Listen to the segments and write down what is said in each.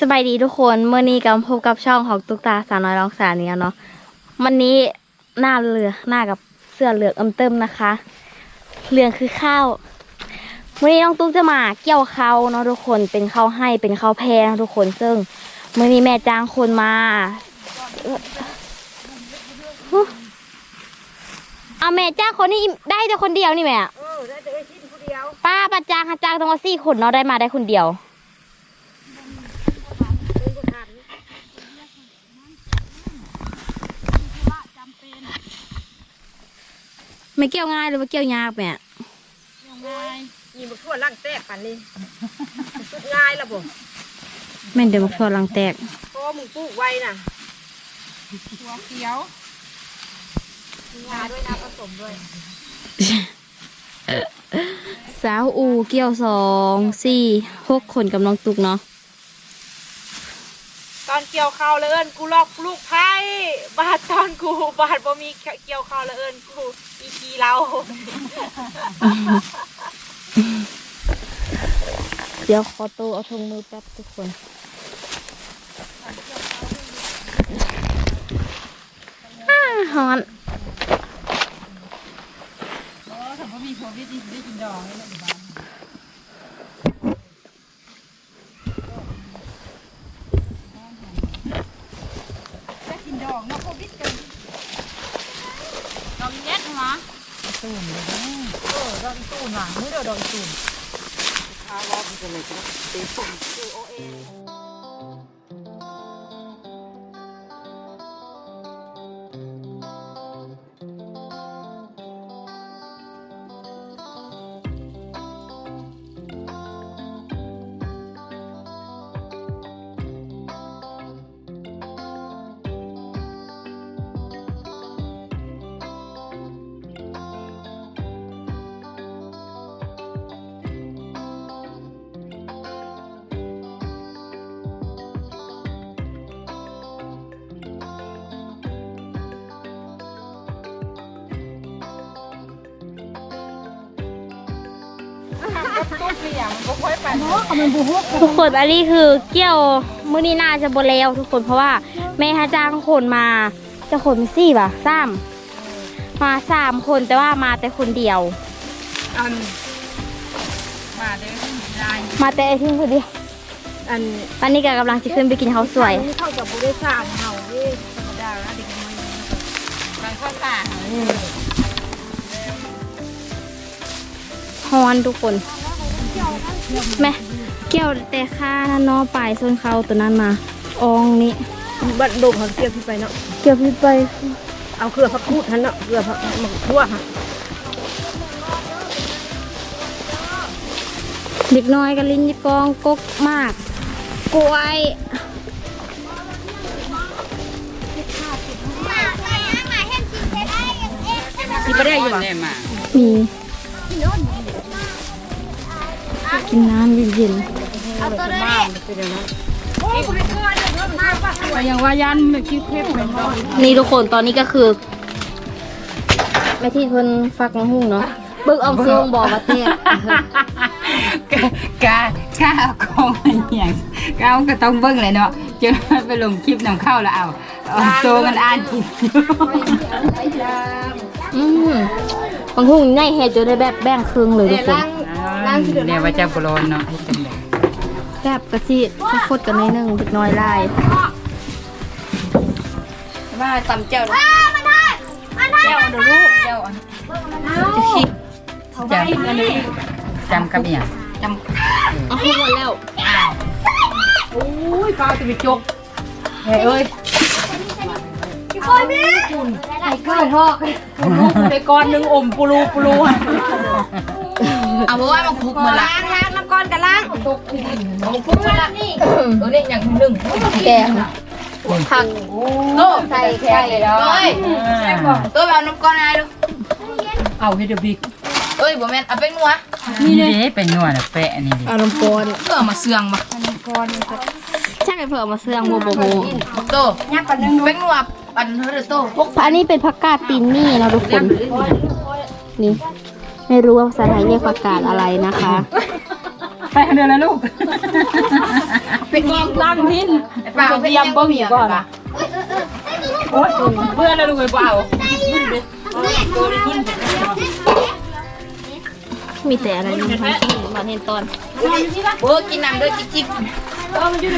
สบายดีทุกคนเมื่อนี้กับพบกับช่องของตุ๊กตาสาวน้อยร้องสารเนี่ยเนาะวันนี้หน้าเรือหน้ากับเสื้อเหลืองอมเติมนะคะเหลืองคือข้าววันนี้น้องตุ๊กจะมาเกี่ยวข้าวเนาะทุกคนเป็นข้าวให้เป็นข้าวแพงทุกคนซึ่งเมื่อนี้แม่จ้างคนมาเอ่อฮะเอาแม่จ้างคนนี้ได้แต่คนเดียวนี่แม่เออได้แต่ไอ้ชิ้นผู้เดียวป้าประจ้างค่ะจ้างต้องมาสี่คนเนาะได้มาได้คนเดียว เป็นผู้ทัน ไม่เกี่ยวง่ายหรือว่าเกี่ยวยากแม่ง่ายยีบุกทั่วร่างแตกปันนี้ง่ายละบ่แม่นเดี๋ยวมาพอลังแตกเพราะว่ามึงปลูกไว้น่ะหัวเขียวมีงาด้วยนะผสมด้วยสาวอูเกี่ยวสองสี่หกคนกับน้องตุกเนาะตอนเกี่ยวข้าวแล้วเอิญกูลอกลูกไผ่บาดตอนกูบาดบ่มีเกี่ยวคอละเอินกูอีกีเราเดี๋ยวขอตัวเอาทงมือแป๊บทุกคนฮอนโอ้ถ้าบ่มีโควิดนี่สิได้กินดองเลยบ้าน ตูนเลยเออดอกตูนหนาไม่เดอดอกตูนข้าวอบมันจะเลยก็ตีตุ่มคือโอ ทุกคนอันนี้คือเกี่ยวมื้อนี้น่าจะบแล้วทุกคนเพราะว่าแม่ฮาจ้างคนมาจะคนมีสี่ป่ะสามมาสามคนแต่ว่ามาแต่คนเดียว อัน มาเด้อได้มาแต่ไอ้ทิ้งคนเดียวอันตอนนี้ก็กำลังจะขึ้นไปกินข้าวสวยเข้ากับบุได้สร้างเฮาเด้ธรรมดานะเด็กน้อยบางข้าวตา ฮอนทุกคนแม่เกี่ยวแต่ค่านั่นเนาะปลายส่วนเขาตัวนั้นมาอองนี้บัดดงเขาเกี่ยวขึ้นไปเนาะเกี่ยวพี่ไป เอาเครือพักคูดทันเนาะเครือพักหมกทั่วฮะเด็กน้อยกับลิ้นยิกองกกมากกล้วยที่ไม่ได้อยู่บ่มี กินน้ำเย็นยังว่ายันไม่คิดเพชรเหมือนกันๆนี่ทุกคนตอนนี้ก็คือแม่ที่เพิ่นฟักมะฮุ่งเนาะเบิกออมทรงบอกว่าเต้กะกะกะเอาของอะไรอย่างกะเอาก็ต้องเบิ่งเลยเนาะจนมันไปลงคลิปนำเข้าแล้วเอาเอาโซกันอ่านกินอยู่อืมบางฮุ่งในเฮ็ดจนได้แบบแบ่งครึ่งเลยทุกคน เนี่ยว่าจะบรอนเนาะให้จังได๋แบบกะสิฟดๆกันในอยหนึงเด็กน้อยลายว่าตำเจ้าเจ้าเด้อลูกเจ้าอันจะคิดจำจำกับอีหยังจำเอาให้หมดแล้วโอ้ยปลาจะไปจกเฮ้ยเอ้ยไอ้ก้อนทอกลูกไปก้อนหนึ่งอมปูรูปูรู เอาบ่ว่ามันคุกมื้อละล้างล้างน้ำก้อนกันล้างเอาคุกมื้อละนี่เออนี่อย่างหนึงแกงผักโตใส่ไข่เลยเอ้ยตัวเอาน้ำก้อนให้ดูเอาเฮดบิกเอ้ยบ่แม่นเอาเป็นนัวนี่เด้เป็นนัวน่ะแปะนี่ดิอารมณ์ก้อนเพื่อเอามาเสืองบ่ช่างไอ้เผื่อมาเสื่องโมโบโมบักโตยักกันนึงเป็นนัวปันเฮอโตอันนี้เป็นผักกาดตีนนี่นะทุกคนนี่ ไม่รู้ว่าภาษาไทยเรียกผักกาดอะไรนะคะ ไปเดินแล้วลูก เป็นกองตั้งพินเปล่าเยี่ยมบ่มีก่อนโอ๊ยเพื่อนแล้วลูกไปเปล่ามีแต่อะไรนี่ทั้งที่มาเห็นตอนเวิร์กกินน้ำด้วยจิ๊กจิ๊ก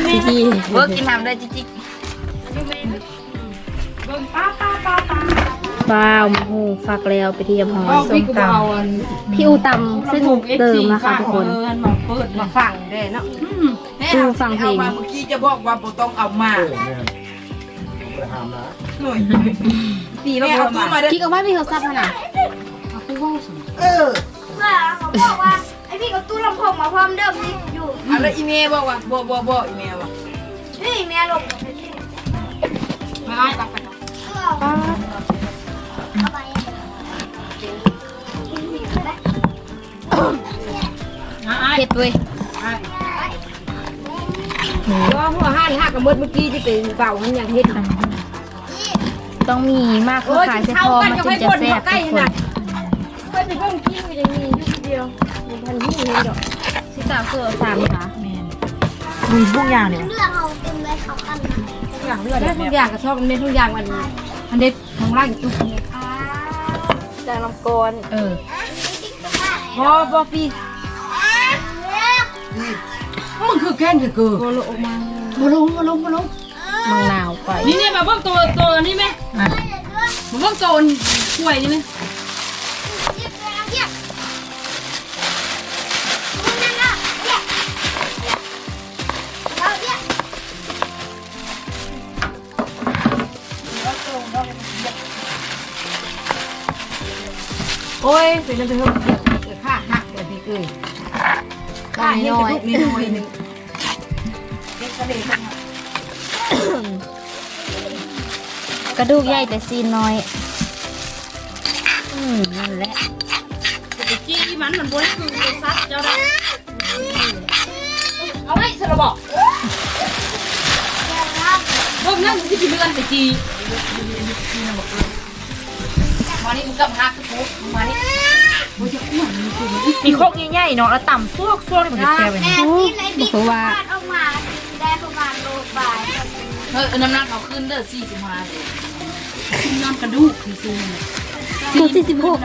พิธีเวิร์กกินน้ำด้วยจิ๊กจิ๊ก ว้าวหมูฟักแล้วไปที่ยำหอยส้มตพี่อูตำเส้นเดิมนะคะทุกคนมาเปิดมาฟังได้เนาะดูฟังเพลงเมื่อกี้จะบอกว่าบ่ต้องเอามาเออแม่นไปหามนะหน่อยปีแม่เอาตู้มาเด้อพี่ก็ไม่มีโทรศัพท์ขนาดเออว่าเขาบอกว่าไอพี่กับตู้ลำโพงมาพร้อมเดิมนี่อยู่เอาแล้วอีเมลบอกว่าบ่บ่บ่อีเมลว่านี่แม่ลงไปที่ไม่อ้อยตักไป เอาไปเผ็ดเว้ยว่าหัวห้านหักกับมดเมื่อกี้ที่เป็นเป่ามันอย่างเฮ็ดต้องมีมากคือขายเฉพาะมันจึงจะแซ่บทุกคนไปไปเบิ่งกิ้งอย่างนี้อยู่เดียวมีพันที่นี่ดอกสิสาวเสือสามค่ะมีทุกอย่างเนี่ยเลือกเอาเต็มเลยเขากันนะทุกอย่างเลือดทุกอย่างก็ชอบมันทุกอย่างมันมันเด็ดของร่างจุกเนี่ย จางลำกรเออพอบ่ปีมันคือแค่นคือคือโกโลออกมาบ่ลงบ่ลงบ่ลงมังนาวไปนี่เนี่ยมาเบิ่งตัวตัวนี้ไหมมาเบิ่งตัวป่วยนี่ไหม โอ้ยเป็นอะไรเพิ่มเกิดข้าหักเลยพี่เอ้ยตายน้อยนี่น้อยนึงกระดูกใหญ่แต่ซีนน้อย อืมนั่นแหละจี้มันมันบ่ได้คือซัดเจ้าได้เอาไว้สระบอกเบิ่งนั่งที่เรือนไปจี มานี่มึงกับหักปุ๊บมานี่มีโคกใหญ่ๆเนาะแล้วต่ำซวกซวกนี่มันจะแซ่บไปแม่ที่ไรบิ๊กฟาดออกมาได้ประมาณโลบาทเฮ้ยน้ำหนักเขาขึ้นเด้อสี่สิบห้าเลยน้ำกระดูกคือซื้อคือสี่สิบหก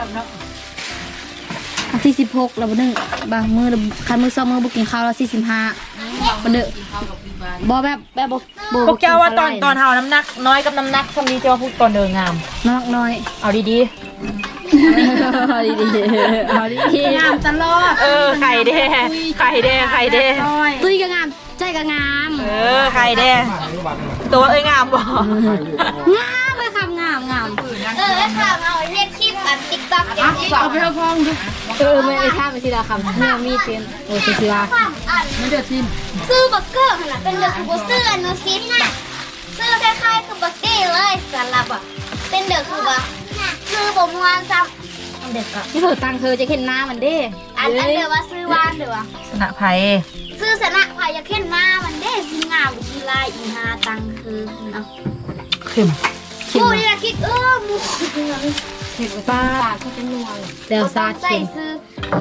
สี่สิบหกแล้วบ่นึงบางมือคันมือสองมือบุกินข้าวแล้วสี่สิบห้าบ่เด้อกินข้าวกั บพี่บานบ่แบบแบบบ่บ่พวกเจ้าว่าตอนตอนเฮาน้ำหนัก น้อยกับน้ำหนักคนนี้จะว่าพูดตอนเดินงาม น้องน้อยเอาดีเอาดีๆเอาดีๆงามตลอดๆเออไข่แดงไข่แดงไข่แดงตุ้ยก็งามใจก็งาม เออไข่แดงมาในวันน่ะตัวเอ้ยงามบ่งามเลยครับงามงามเออค่ะเอาเรียกคลิปอันติ๊กต็อกอย่างนี้เอาไปเอาพองดู เออไม่ไอ้ท่าไม่ทีละคำเนี่ยมีเป็นโอ้ยสิว่าความอันไม่เดือดสิ้นซื้อบักเกอร์ขนาดเป็นเดือคือบัซื้ออันนู้นซิน่ะซื้อคล้ายๆคือบักเก้เลยสำหรับอะเป็นเดือคือว่าซื้อผมวานซ้ำอันเดือก็ที่เธอตังเธอจะเห็นหน้ามันเด้อันอันเดือว่าซื้อวานเดือว่าสนะไผ่ซื้อสนะพายาเข็นหน้ามันเด้สิงามกีฬาอีหาตังคือเนาะเข้มมูนี่นะคิดเออมู เงินป้าเขาจะนัวเลยเดี๋ยวซาใส่เข็มซื้อ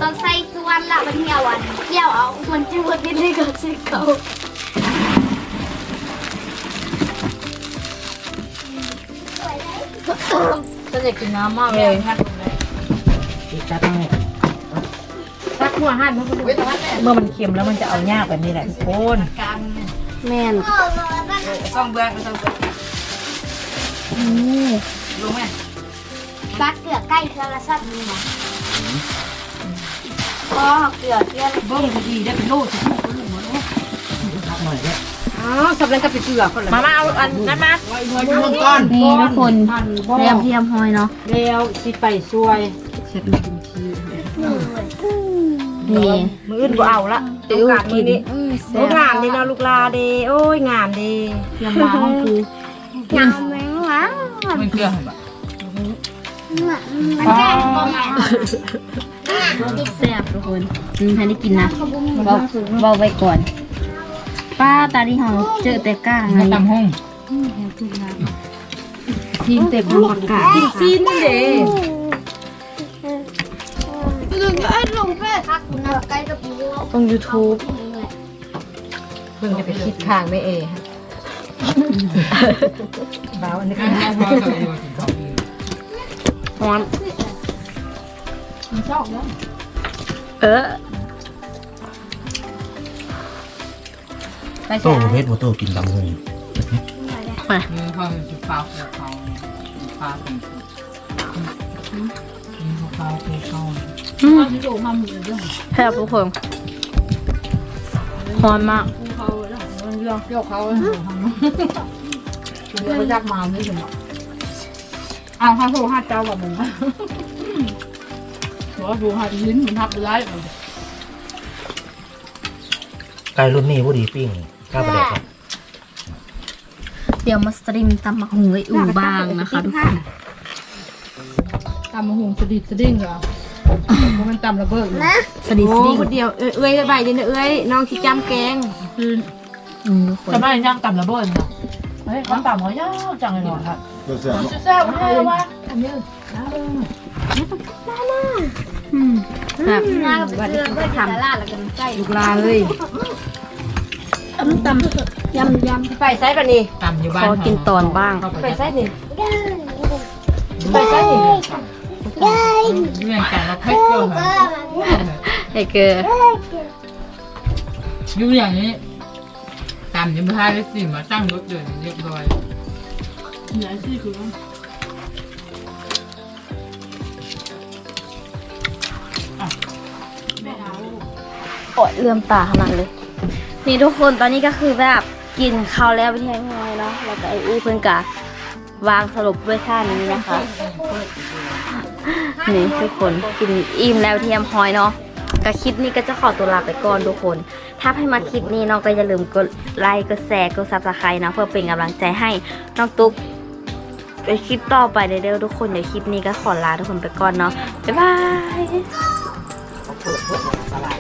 ต้องใส่ส่วนละมันเหี่ยวอันเหี่ยวเอามันจะหมดนิดนึงกับซื้อเขาก็จะกินน้ำมากเลเลยยรักหัวหั่นมันก็ดูเมื่อมันเค็มแล้วมันจะเอายากแบบนี้แหละทุกคนแม่นเออมันซ่องเบื่อก็ซ่องเบื่ออืมลงแม่ บัดเกลือใกล้เทือละสัตว์นี่นะก็เกลือเทือละเบิ้งดีๆได้เป็นโลสิลูกก็ลูกหมดเลยอ๋อสับแล้วก็ไปเกลือคนละมามาเอาอันนั้นมาเมืองก่อนนี่ทุกคนพันบ่เรียมเทียมหอยเนาะแล้วสิไปช่วยเสร็จแล้วกินทีนี่มืออื่นก็เอาละเดี๋ยวการมือนี้อืมโอ้งามดีเนาะลูกลาดีโอ้ยงามดีเตรียมมาห้องกูงามแมงวะมันเกลือให้บ่ มันแก่ก็แม่แซ่บทุกคนอืมให้ได้กินนะเบาเบาไว้ก่อน ป้าตาดีเฮาเจอแต่ก้างไงตำห้องทีมเต็มหมดกะกินซีนเด้เอ้ยลงเฟซทักคุณนะใกล้กับกูลง YouTube เพิ่งจะไปคิดข้างไม่เอฮะบ้าอันนี้แม่พ่อจะอยู่ถึงเขาอีกร้อนเออไปโต้ใช่เพชรโมโต้กินตำหงมานี่พ่อมันจะฟ้าเขาเขาฟ้าเป็นนี่เขาเขาเขาอืมแซ่บทุกคนร้อนมากเรื่องเกี่ยวเขาคุณไปจับมาไม่ถึงเอาข้าวโพดห้าเจ้าแบบมึงบอกว่าดูหัดลิ้นมันทับไปได้ไก่รุ่นนี้ผู้ดีปิ้งข้าวประเด็กเดี๋ยวมาสตรีมตำมักหุงไออูบ้างนะคะทุกคนตำมะฮุงสดิดสดิ้งเหรอมันตำระเบิดนะสดิสโอ้ดิ้งคนเดียวเอ้ยเอ้ยใบเดียวเอ้ยน้องขี้จำแกงอืมทุกคนจะไม่ย่างต่ำระเบิดนะ เฮ้ยน้ำต่ำเขาย่างจังเลยหรอครับเสื้อจะแซ่บไม่ได้ว่าอันนี้แบบหน้ากับเสื้อก็ทำลาดแล้วกันใกล้ลูกลาเลยยำยำไปไซส์ปะนี่ต่ำอยู่บ้าขนอกินตอนบ้างไปไซส์นี่ไปใช่เรื่องการเราเพ็กเกินไอเกลืออยู่อย่างนี้ ต่ำยังไม่ได้สิมาตั้งรถเดินเรียบร้อยไหนสิคือโอดเลื่อมตาขนาดเลย นี่ทุกคนตอนนี้ก็คือแบบกินข้าวแล้วไปที่ไหนเนาะแล้วก็ไออู้เพิ่อนกะวางสรุปด้วยท่านี้นะคะ นี่ทุกคนกินอิ่มแล้วเทียมหอยเนาะ กับคลิปนี้ก็จะขอตัวลาไปก่อนทุกคน ถ้าให้มาคลิปนี้น้องก็อย่าลืมกดไลค์กดแชร์กดซับสไครต์นะเพื่อเป็นกำลังใจให้น้องตุ๊กในคลิปต่อไปเด้อทุกคนเดี๋ยวคลิปนี้ก็ขอลาทุกคนไปก่อนเนาะบ๊ายบาย